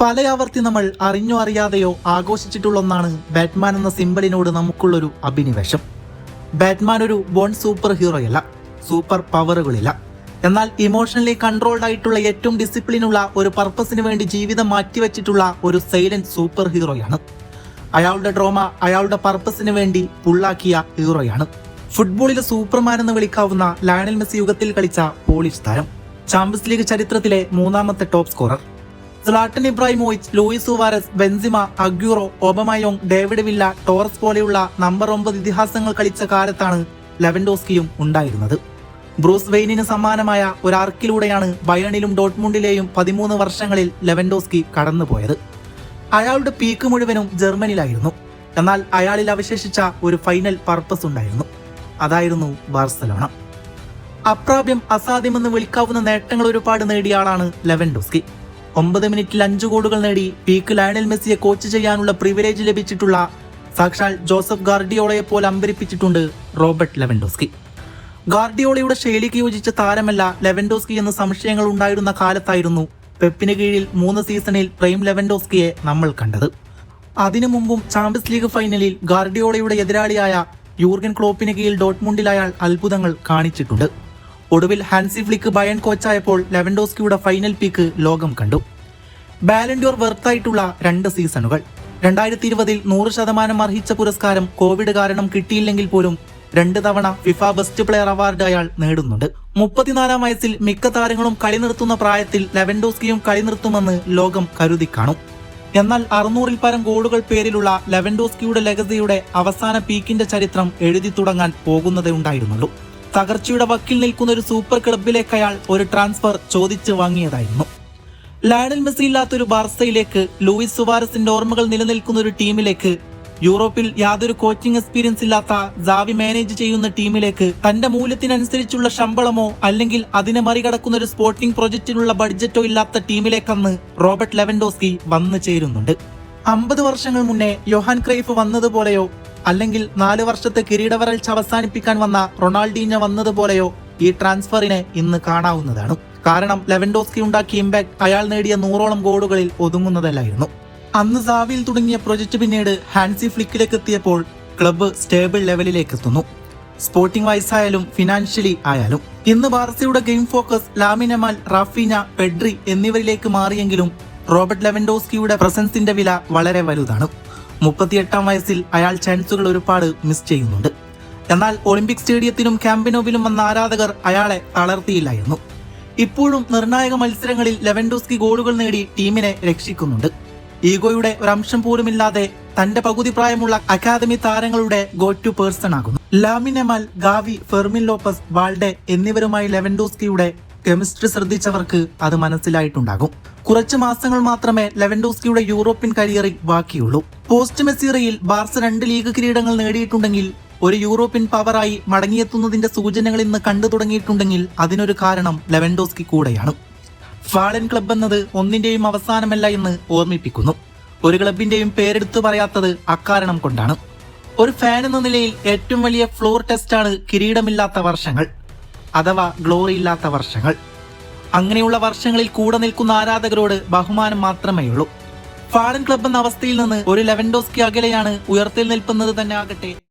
പലയാവർത്തി നമ്മൾ അറിഞ്ഞോ അറിയാതെയോ ആഘോഷിച്ചിട്ടുള്ള ഒന്നാണ് ബാറ്റ്മാൻ എന്ന സിമ്പിളിനോട് നമുക്കുള്ളൊരു അഭിനിവേശം. ബാറ്റ്മാൻ ഒരു ബോൺ സൂപ്പർ ഹീറോയല്ല സൂപ്പർ പവറുകളില്ല. എന്നാൽ ഇമോഷണലി കൺട്രോൾഡ് ആയിട്ടുള്ള ഏറ്റവും ഡിസിപ്ലിനുള്ള ഒരു പർപ്പസിന് വേണ്ടി ജീവിതം മാറ്റിവെച്ചിട്ടുള്ള ഒരു സൈലന്റ് സൂപ്പർ ഹീറോയാണ്. അയാളുടെ ഡ്രോമ അയാളുടെ പർപ്പസിന് വേണ്ടി പുള്ളാക്കിയ ഹീറോയാണ്. ഫുട്ബോളിലെ സൂപ്പർമാൻ എന്ന് വിളിക്കാവുന്ന ലയണൽ മെസ്സി യുഗത്തിൽ കളിച്ച പോളിഷ് താരം. ചാമ്പ്യൻസ് ലീഗ് ചരിത്രത്തിലെ മൂന്നാമത്തെ top scorer. Zlatan Ibrahimovic Luis Suarez Benzema Aguero Aubameyang David Villa Torres പോലെയുള്ള നമ്പർ ഒമ്പത് ഇതിഹാസങ്ങൾ കളിച്ച കാലത്താണ് ലെവൻഡോസ്കിയും ഉണ്ടായിരുന്നത്. ബ്രൂസ് വെയിനിന് സമാനമായ ഒരു ആർക്കിലൂടെയാണ് ബയണിലും ഡോട്ട്മുണ്ടിലെയും പതിമൂന്ന് വർഷങ്ങളിൽ ലെവൻഡോസ്കി കടന്നുപോയത്. അയാളുടെ പീക്ക് മുഴുവനും ജർമ്മനിയിലായിരുന്നു. എന്നാൽ അയാളിൽ അവശേഷിച്ച ഒരു ഫൈനൽ പർപ്പസ് ഉണ്ടായിരുന്നു. അതായിരുന്നു ബാർസലോണ അപ്രാപ്യം അസാധ്യമെന്ന് വിളിക്കാവുന്ന നേട്ടങ്ങൾ ഒരുപാട് നേടിയ ആളാണ് ലെവൻഡോസ്കി ഒമ്പത് മിനിറ്റിൽ അഞ്ച് ഗോളുകൾ നേടി പീക്ക് ലയണൽ മെസ്സിയെ കോച്ച് ചെയ്യാനുള്ള പ്രിവിലേജ് ലഭിച്ചിട്ടുള്ള സാക്ഷാൽ ജോസഫ് ഗാർഡിയോളയെ പോലെ അമ്പരിപ്പിച്ചിട്ടുണ്ട് റോബർട്ട് ലെവൻഡോസ്കി. ഗാർഡിയോളയുടെ ശൈലിക്ക് യോജിച്ച താരമല്ല ലെവൻഡോസ്കി എന്ന സംശയങ്ങൾ ഉണ്ടായിരുന്ന കാലത്തായിരുന്നു പെപ്പിന് കീഴിൽ മൂന്ന് സീസണിൽ പ്രൈം ലെവൻഡോസ്കിയെ നമ്മൾ കണ്ടത്. അതിനു മുമ്പും ചാമ്പ്യൻസ് ലീഗ് ഫൈനലിൽ ഗാർഡിയോളയുടെ എതിരാളിയായ യൂർഗൻ ക്ലോപ്പിന് കീഴിൽ ഡോട്ട്മുണ്ടിൽ അയാൾ അത്ഭുതങ്ങൾ കാണിച്ചിട്ടുണ്ട്. ഒടുവിൽ ഹാൻസി ഫ്ലിക്ക് ബയൺ കോച്ചായപ്പോൾ ലെവൻഡോസ്കിയുടെ ഫൈനൽ പീക്ക് ലോകം കണ്ടു. ബാലൻഡ്യൂർ വെർത്തായിട്ടുള്ള രണ്ട് സീസണുകൾ. രണ്ടായിരത്തി ഇരുപതിൽ നൂറ് ശതമാനം അർഹിച്ച പുരസ്കാരം കോവിഡ് കാരണം കിട്ടിയില്ലെങ്കിൽ പോലും രണ്ട് തവണ ഫിഫ ബെസ്റ്റ് പ്ലെയർ അവാർഡ് അയാൾ നേടുന്നുണ്ട്. മുപ്പത്തിനാലാം വയസ്സിൽ മിക്ക താരങ്ങളും കളി നിർത്തുന്ന പ്രായത്തിൽ ലെവൻഡോസ്കിയും കളി നിർത്തുമെന്ന് ലോകം കരുതി കാണും. എന്നാൽ അറുന്നൂറിൽ പരം ഗോളുകൾ പേരിലുള്ള ലെവൻഡോസ്കിയുടെ ലഗസിയുടെ അവസാന പീക്കിന്റെ ചരിത്രം എഴുതി തുടങ്ങാൻ പോകുന്നതേ ഉണ്ടായിരുന്നുള്ളൂ. തകർച്ചയുടെ വക്കിൽ നിൽക്കുന്ന ഒരു സൂപ്പർ ക്ലബിലേക്ക് അയാൾ ഒരു ട്രാൻസ്ഫർ ചോദിച്ചു വാങ്ങിയതായിരുന്നു. ലയണൽ മെസ്സി ഇല്ലാത്തൊരു ബാർസയിലേക്ക് ലൂയിസ് സുവാരസിന്റെ ഓർമ്മകൾ നിലനിൽക്കുന്ന ഒരു ടീമിലേക്ക് യൂറോപ്പിൽ യാതൊരു കോച്ചിങ് എക്സ്പീരിയൻസ് ഇല്ലാത്ത ജാവി മാനേജ് ചെയ്യുന്ന ടീമിലേക്ക് തന്റെ മൂല്യത്തിനനുസരിച്ചുള്ള ശമ്പളമോ അല്ലെങ്കിൽ അതിനെ മറികടക്കുന്ന ഒരു സ്പോർട്ടിംഗ് പ്രൊജക്റ്റിനുള്ള ബഡ്ജറ്റോ ഇല്ലാത്ത ടീമിലേക്കന്ന് റോബർട്ട് ലെവൻഡോസ്കി വന്നു ചേരുന്നുണ്ട്. അമ്പത് വർഷങ്ങൾ മുന്നേ യോഹാൻ ക്രൈഫ് വന്നതുപോലെയോ അല്ലെങ്കിൽ നാലു വർഷത്തെ കിരീടവരൾച്ച അവസാനിപ്പിക്കാൻ വന്ന റൊണാൾഡീഞ്ഞ വന്നതുപോലെയോ ഈ ട്രാൻസ്ഫറിനെ ഇന്ന് കാണാവുന്നതാണ്. കാരണം ലെവൻഡോസ്കി ഉണ്ടാക്കിയ ഇമ്പാക്ട് അയാൾ നേടിയ നൂറോളം ഗോളുകളിൽ ഒതുങ്ങുന്നതല്ലായിരുന്നു. അന്ന് സാവിയിൽ തുടങ്ങിയ പ്രൊജക്ട് പിന്നീട് ഹാൻസി ഫ്ലിക്കിലേക്ക് എത്തിയപ്പോൾ ക്ലബ്ബ് സ്റ്റേബിൾ ലെവലിലേക്ക് എത്തുന്നു. സ്പോർട്ടിംഗ് വൈസായാലും ഫിനാൻഷ്യലി ആയാലും. ഇന്ന് ബാർസയുടെ game focus Lamine Yamal Raphinha Pedri എന്നിവരിലേക്ക് മാറിയെങ്കിലും റോബർട്ട് ലെവൻഡോസ്കിയുടെ പ്രസൻസിന്റെ വില വളരെ വലുതാണ്. മുപ്പത്തിയെട്ടാം വയസ്സിൽ അയാൾ ചാൻസുകൾ ഒരുപാട് മിസ് ചെയ്യുന്നുണ്ട്. എന്നാൽ ഒളിമ്പിക് സ്റ്റേഡിയത്തിനും ക്യാമ്പിനോവിലും വന്ന ആരാധകർ അയാളെ തളർത്തിയില്ലായിരുന്നു. ഇപ്പോഴും നിർണായക മത്സരങ്ങളിൽ ലെവൻഡോസ്കി ഗോളുകൾ നേടി ടീമിനെ രക്ഷിക്കുന്നുണ്ട്. ഈഗോയുടെ ഒരംശം പോലുമില്ലാതെ തന്റെ പകുതി പ്രായമുള്ള അക്കാദമി താരങ്ങളുടെ ഗോ ടു പേഴ്സൺ ആകുന്നു. Lamine Yamal Gavi Fermin Lopez Balde എന്നിവരുമായി ലെവൻഡോസ്കിയുടെ കെമിസ്ട്രി ശ്രദ്ധിച്ചവർക്ക് അത് മനസ്സിലായിട്ടുണ്ടാകും. കുറച്ച് മാസങ്ങൾ മാത്രമേ ലെവൻഡോസ്കിയുടെ യൂറോപ്യൻ കരിയറിൽ ബാക്കിയുള്ളൂ. പോസ്റ്റ് മെസ്സീറയിൽ ബാർസ രണ്ട് ലീഗ് കിരീടങ്ങൾ നേടിയിട്ടുണ്ടെങ്കിൽ ഒരു യൂറോപ്യൻ പവറായി മടങ്ങിയെത്തുന്നതിന്റെ സൂചനകൾ ഇന്ന് കണ്ടു തുടങ്ങിയിട്ടുണ്ടെങ്കിൽ അതിനൊരു കാരണം ലെവൻഡോസ്കി കൂടെയാണ്. ഫാളൻ ക്ലബ് എന്നത് ഒന്നിന്റെയും അവസാനമല്ല എന്ന് ഓർമ്മിപ്പിക്കുന്നു. ഒരു ക്ലബിന്റെയും പേരെടുത്തു പറയാത്തത് അക്കാരണം കൊണ്ടാണ്. ഒരു ഫാൻ എന്ന നിലയിൽ ഏറ്റവും വലിയ ഫ്ലോർ ടെസ്റ്റാണ് കിരീടമില്ലാത്ത വർഷങ്ങൾ. അഥവാ ഗ്ലോറി ഇല്ലാത്ത വർഷങ്ങൾ. അങ്ങനെയുള്ള വർഷങ്ങളിൽ കൂടെ നിൽക്കുന്ന ആരാധകരോട് ബഹുമാനം മാത്രമേ ഉള്ളൂ. ഫാളൻ ക്ലബ് എന്ന അവസ്ഥയിൽ നിന്ന് ഒരു ലെവൻഡോസ്കി അകലെയാണ് ഉയർത്തിൽ നിൽക്കുന്നത് തന്നെ ആകട്ടെ.